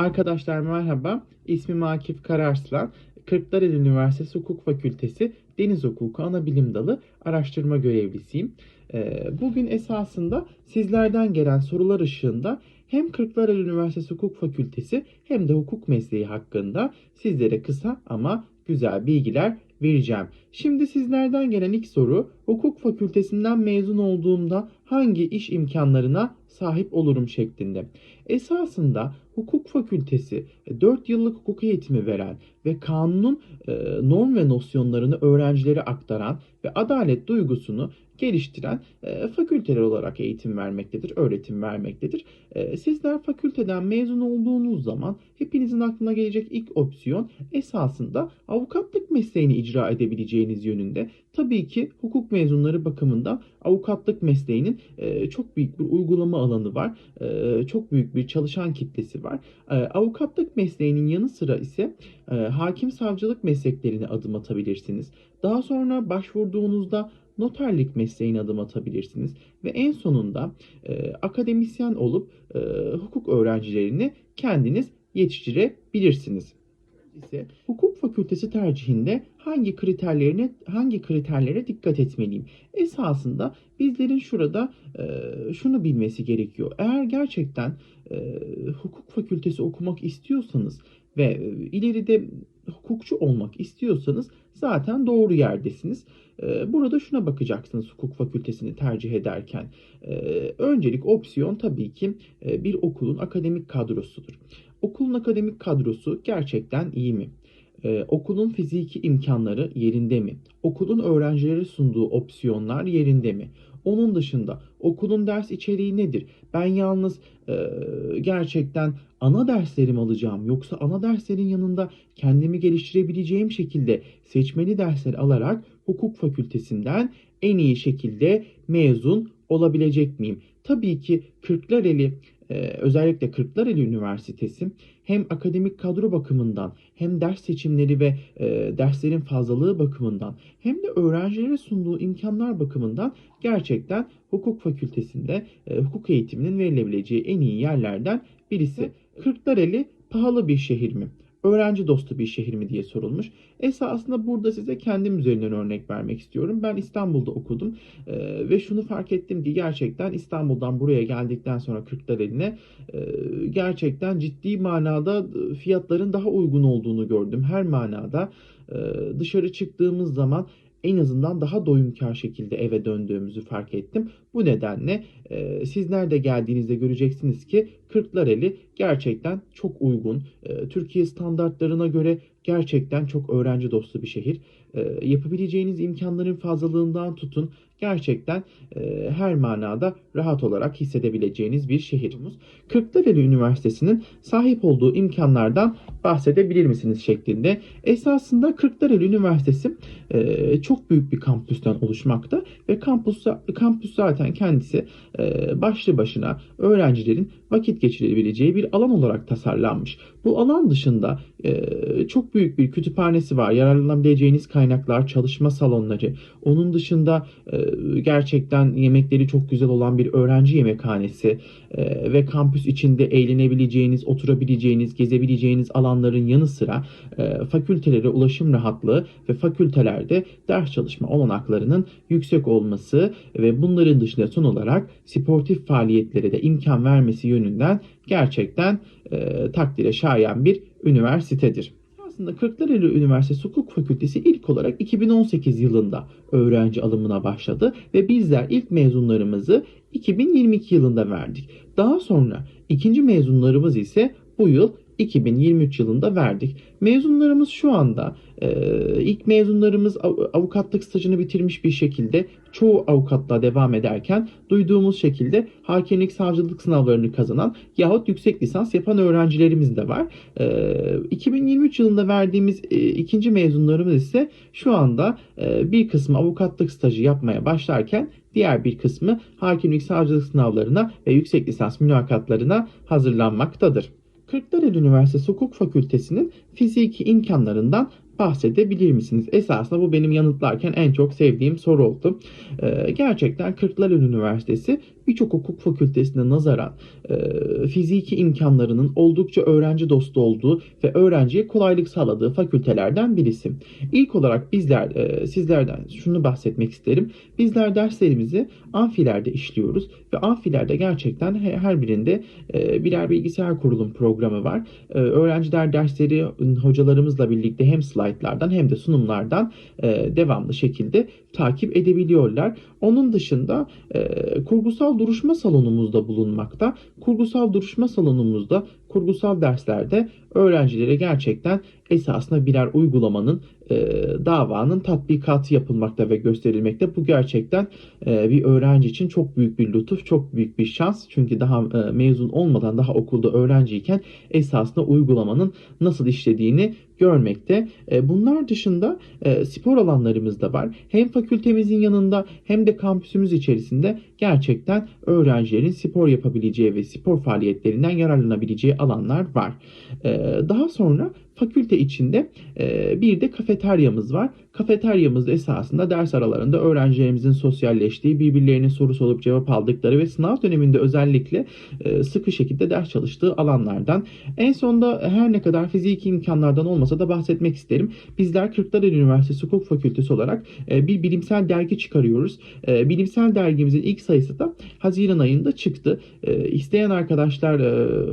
Arkadaşlar merhaba. İsmim Akif Kararslan. Kırklareli Üniversitesi Hukuk Fakültesi Deniz Hukuku Anabilim Dalı araştırma görevlisiyim. Ee, Bugün esasında sizlerden gelen sorular ışığında hem Kırklareli Üniversitesi Hukuk Fakültesi hem de hukuk mesleği hakkında sizlere kısa ama güzel bilgiler vereceğim. Şimdi sizlerden gelen ilk soru hukuk fakültesinden mezun olduğumda hangi iş imkanlarına sahip olurum şeklinde. Esasında hukuk fakültesi 4 yıllık hukuk eğitimi veren ve kanunun e, norm ve nosyonlarını öğrencilere aktaran ve adalet duygusunu geliştiren e, fakülteler olarak eğitim vermektedir, öğretim vermektedir. E, Sizler fakülteden mezun olduğunuz zaman hepinizin aklına gelecek ilk opsiyon esasında avukatlık mesleğini icra edebileceğiniz yönünde. Tabii ki hukuk mezunları bakımından avukatlık mesleğinin e, çok büyük bir uygulama alanı var. E, Çok büyük bir çalışan kitlesi var. E, Avukatlık mesleğinin yanı sıra ise e, hakim savcılık mesleklerine adım atabilirsiniz. Daha sonra başvurduğunuzda noterlik mesleğine adım atabilirsiniz ve en sonunda e, akademisyen olup e, hukuk öğrencilerini kendiniz yetiştirebilirsiniz. İse hukuk fakültesi tercihinde hangi kriterlerine hangi kriterlere dikkat etmeliyim? Esasında bizlerin şurada e, şunu bilmesi gerekiyor. Eğer gerçekten e, hukuk fakültesi okumak istiyorsanız ve e, ileride hukukçu olmak istiyorsanız zaten doğru yerdesiniz. E, Burada şuna bakacaksınız hukuk fakültesini tercih ederken. E, Öncelik opsiyon tabii ki e, bir okulun akademik kadrosudur. Okulun akademik kadrosu gerçekten iyi mi? Ee, okulun fiziki imkanları yerinde mi? Okulun öğrencilere sunduğu opsiyonlar yerinde mi? Onun dışında okulun ders içeriği nedir? Ben yalnız e, gerçekten ana derslerimi alacağım yoksa ana derslerin yanında kendimi geliştirebileceğim şekilde seçmeli dersler alarak hukuk fakültesinden en iyi şekilde mezun olabilecek miyim? Tabii ki Kırklareli özellikle Kırklareli Üniversitesi hem akademik kadro bakımından hem ders seçimleri ve e, derslerin fazlalığı bakımından hem de öğrencilere sunduğu imkanlar bakımından gerçekten hukuk fakültesinde e, hukuk eğitiminin verilebileceği en iyi yerlerden birisi. Kırklareli pahalı bir şehir mi? Öğrenci dostu bir şehir mi diye sorulmuş. Esasında burada size kendim üzerinden örnek vermek istiyorum. Ben İstanbul'da okudum e, ve şunu fark ettim ki gerçekten İstanbul'dan buraya geldikten sonra Kırklareli'ne e, gerçekten ciddi manada fiyatların daha uygun olduğunu gördüm. Her manada e, dışarı çıktığımız zaman en azından daha doyumkar şekilde eve döndüğümüzü fark ettim. Bu nedenle e, sizler de geldiğinizde göreceksiniz ki Kırklareli gerçekten çok uygun. E, Türkiye standartlarına göre gerçekten çok öğrenci dostu bir şehir. E, yapabileceğiniz imkanların fazlalığından tutun gerçekten e, her manada rahat olarak hissedebileceğiniz bir şehirimiz. Kırklareli Üniversitesi'nin sahip olduğu imkanlardan bahsedebilir misiniz şeklinde. Esasında Kırklareli Üniversitesi e, çok büyük bir kampüsten oluşmakta ve kampüs, kampüs zaten kendisi e, başlı başına öğrencilerin vakit geçirebileceği bir alan olarak tasarlanmış. Bu alan dışında e, çok büyük bir kütüphanesi var. Yararlanabileceğiniz kaynaklar, çalışma salonları. Onun dışında e, gerçekten yemekleri çok güzel olan bir öğrenci yemekhanesi e, ve kampüs içinde eğlenebileceğiniz, oturabileceğiniz, gezebileceğiniz alanların yanı sıra e, fakültelere ulaşım rahatlığı ve fakültelerde ders çalışma olanaklarının yüksek olması ve bunların dışında son olarak sportif faaliyetlere de imkan vermesi yönünden gerçekten e, takdire şayan bir üniversitedir. Aslında Kırklareli Üniversitesi Hukuk Fakültesi ilk olarak 2018 yılında öğrenci alımına başladı ve bizler ilk mezunlarımızı 2022 yılında verdik. Daha sonra ikinci mezunlarımız ise bu yıl 2023 yılında verdik. Mezunlarımız şu anda e, ilk mezunlarımız av- avukatlık stajını bitirmiş bir şekilde çoğu avukatlığa devam ederken duyduğumuz şekilde hakimlik savcılık sınavlarını kazanan yahut yüksek lisans yapan öğrencilerimiz de var. E, 2023 yılında verdiğimiz e, ikinci mezunlarımız ise şu anda e, bir kısmı avukatlık stajı yapmaya başlarken diğer bir kısmı hakimlik savcılık sınavlarına ve yüksek lisans mülakatlarına hazırlanmaktadır. Kırklareli Üniversitesi Hukuk Fakültesi'nin fiziki imkanlarından bahsedebilir misiniz? Esasında bu benim yanıtlarken en çok sevdiğim soru oldu. Ee, gerçekten Kırklareli Üniversitesi birçok hukuk fakültesine nazaran e, fiziki imkanlarının oldukça öğrenci dostu olduğu ve öğrenciye kolaylık sağladığı fakültelerden birisi. İlk olarak bizler e, sizlerden şunu bahsetmek isterim. Bizler derslerimizi amfilerde işliyoruz ve amfilerde gerçekten he- her birinde e, birer bilgisayar kurulum programı var. E, öğrenciler dersleri hocalarımızla birlikte hem slaytlardan hem de sunumlardan e, devamlı şekilde takip edebiliyorlar. Onun dışında e, kurgusal duruşma salonumuzda bulunmakta. Kurgusal duruşma salonumuzda kurgusal derslerde öğrencilere gerçekten esasında birer uygulamanın e, davanın tatbikatı yapılmakta ve gösterilmekte. Bu gerçekten e, bir öğrenci için çok büyük bir lütuf, çok büyük bir şans. Çünkü daha e, mezun olmadan daha okulda öğrenciyken esasında uygulamanın nasıl işlediğini görmekte. E, bunlar dışında e, spor alanlarımız da var. Hem fakültemizin yanında hem de kampüsümüz içerisinde gerçekten öğrencilerin spor yapabileceği ve spor faaliyetlerinden yararlanabileceği alanlar var. E, daha sonra fakülte içinde e, bir de kafeteryamız var. Kafeteryamız esasında ders aralarında öğrencilerimizin sosyalleştiği, birbirlerine soru sorup cevap aldıkları ve sınav döneminde özellikle e, sıkı şekilde ders çalıştığı alanlardan. En sonda her ne kadar fiziki imkanlardan olmasa da bahsetmek isterim. Bizler Kırklareli Üniversitesi Hukuk Fakültesi olarak e, bir bilimsel dergi çıkarıyoruz. E, bilimsel dergimizin ilk sayısı da Haziran ayında çıktı. İsteyen arkadaşlar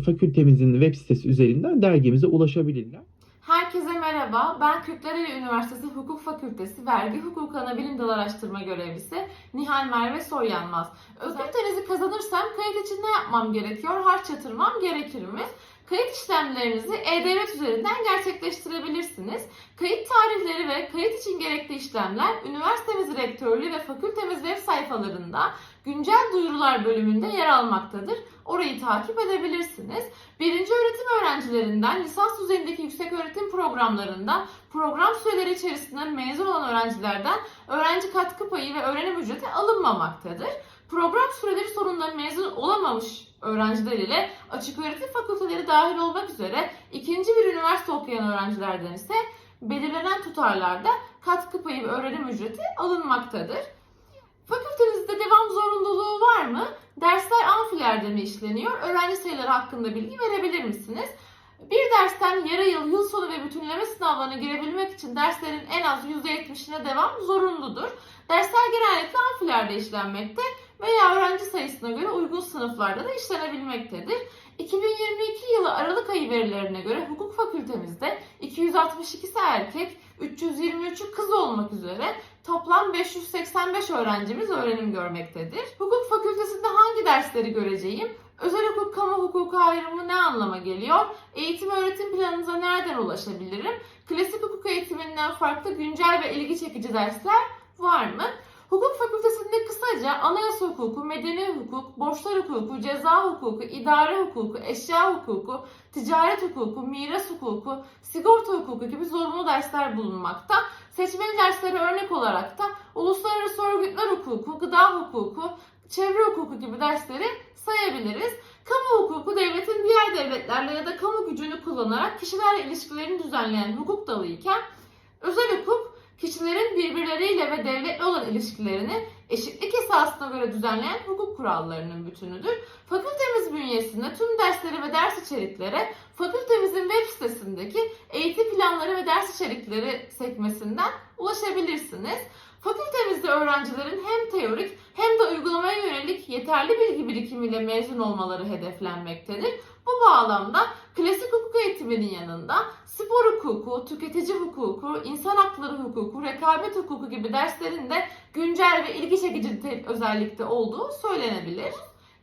fakültemizin web sitesi üzerinden dergimize ulaşabilirler. Herkese merhaba. Ben Kırklareli Üniversitesi Hukuk Fakültesi Vergi Hukuku Anabilim Dalı Araştırma Görevlisi Nihal Merve Soyyanmaz. Fakültenizi kazanırsam kayıt için ne yapmam gerekiyor? Harç yatırmam gerekir mi? Kayıt işlemlerinizi E-Devlet üzerinden gerçekleştirebilirsiniz. Kayıt tarihleri ve kayıt için gerekli işlemler üniversitemiz rektörlüğü ve fakültemiz web sayfalarında güncel duyurular bölümünde yer almaktadır. Orayı takip edebilirsiniz. Birinci öğretim öğrencilerinden lisans düzeyindeki yüksek öğretim programlarında program süreleri içerisinde mezun olan öğrencilerden öğrenci katkı payı ve öğrenim ücreti alınmamaktadır. Program süreleri sonunda mezun olamamış öğrenciler ile açık öğretim fakülteleri dahil olmak üzere ikinci bir üniversite okuyan öğrencilerden ise belirlenen tutarlarda katkı payı ve öğrenim ücreti alınmaktadır. Fakültenizde devam zorunluluğu var mı? Mi işleniyor? Öğrenci sayıları hakkında bilgi verebilir misiniz? Bir dersten yarı yıl, yıl sonu ve bütünleme sınavlarına girebilmek için derslerin en az %70'ine devam zorunludur. Dersler genellikle amfilerde işlenmekte veya öğrenci sayısına göre uygun sınıflarda da işlenebilmektedir. 2022 yılı Aralık ayı verilerine göre hukuk fakültemizde 262'si erkek, 323'ü kız olmak üzere toplam 585 öğrencimiz öğrenim görmektedir. Hukuk fakültesinde hangi dersleri göreceğim? Özel hukuk, kamu hukuku ayrımı ne anlama geliyor? Eğitim öğretim planınıza nereden ulaşabilirim? Klasik hukuk eğitiminden farklı güncel ve ilgi çekici dersler var mı? Hukuk fakültesinde kısaca anayasa hukuku, medeni hukuk, borçlar hukuku, ceza hukuku, idare hukuku, eşya hukuku, ticaret hukuku, miras hukuku, sigorta hukuku gibi zorunlu dersler bulunmakta. Seçmeli derslere örnek olarak da uluslararası örgütler hukuku, gıda hukuku, çevre hukuku gibi dersleri sayabiliriz. Kamu hukuku devletin diğer devletlerle ya da kamu gücünü kullanarak kişilerle ilişkilerini düzenleyen hukuk dalı iken özel hukuk kişilerin birbirleriyle ve devletle olan ilişkilerini eşitlik esasına göre düzenleyen hukuk kurallarının bütünüdür. Fakültemiz bünyesinde tüm dersleri ve ders içeriklere fakültemizin web sitesindeki eğitim planları ve ders içerikleri sekmesinden ulaşabilirsiniz. Fakültemizde öğrencilerin hem teorik hem de uygulamaya yönelik yeterli bilgi birikimiyle mezun olmaları hedeflenmektedir. Bu bağlamda klasik hukuk eğitiminin yanında spor hukuku, tüketici hukuku, insan hakları hukuku, rekabet hukuku gibi derslerin de güncel ve ilgi çekici te- özellikte olduğu söylenebilir.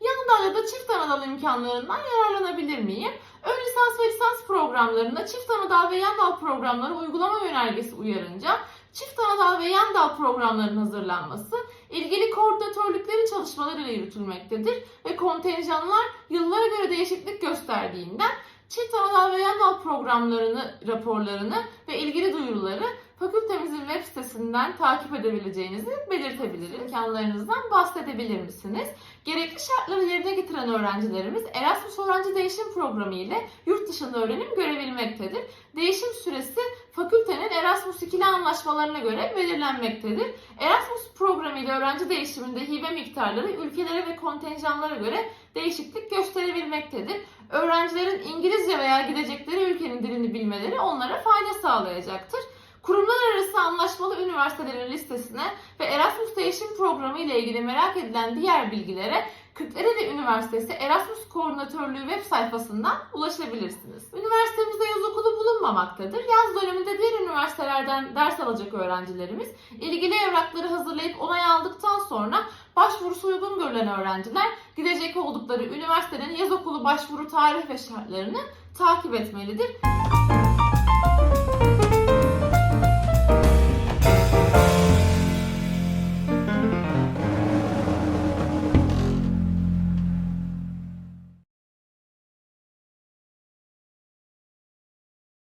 Yanında ya da çift anadal imkanlarından yararlanabilir miyim? Ön lisans ve lisans programlarında çift anadal ve yan dal programları uygulama yönergesi uyarınca çift anadal ve yan dal programlarının hazırlanması ilgili koordinatörlüklerin çalışmalarıyla yürütülmektedir ve kontenjanlar yıllara göre değişiklik gösterdiğinden çift anadal ve yan programlarını, raporlarını ve ilgili duyuruları fakültemizin web sitesinden takip edebileceğinizi belirtebilirim. İmkanlarınızdan bahsedebilir misiniz? Gerekli şartları yerine getiren öğrencilerimiz Erasmus Öğrenci Değişim Programı ile yurt dışında öğrenim görebilmektedir. Değişim süresi fakültenin Erasmus ikili anlaşmalarına göre belirlenmektedir. Erasmus programı ile öğrenci değişiminde hibe miktarları ülkelere ve kontenjanlara göre değişiklik gösterebilmektedir. Öğrencilerin İngilizce veya gidecekleri ülkenin dilini bilmeleri onlara fayda sağlayacaktır. Kurumlar arası anlaşmalı üniversitelerin listesine ve Erasmus değişim programı ile ilgili merak edilen diğer bilgilere Kırklareli Üniversitesi Erasmus Koordinatörlüğü web sayfasından ulaşabilirsiniz. Üniversitemizde yaz okulu bulunmamaktadır. Yaz döneminde diğer üniversitelerden ders alacak öğrencilerimiz ilgili evrakları hazırlayıp onay aldıktan sonra başvurusu uygun görülen öğrenciler gidecek oldukları üniversitenin yaz okulu başvuru tarih ve şartlarını takip etmelidir.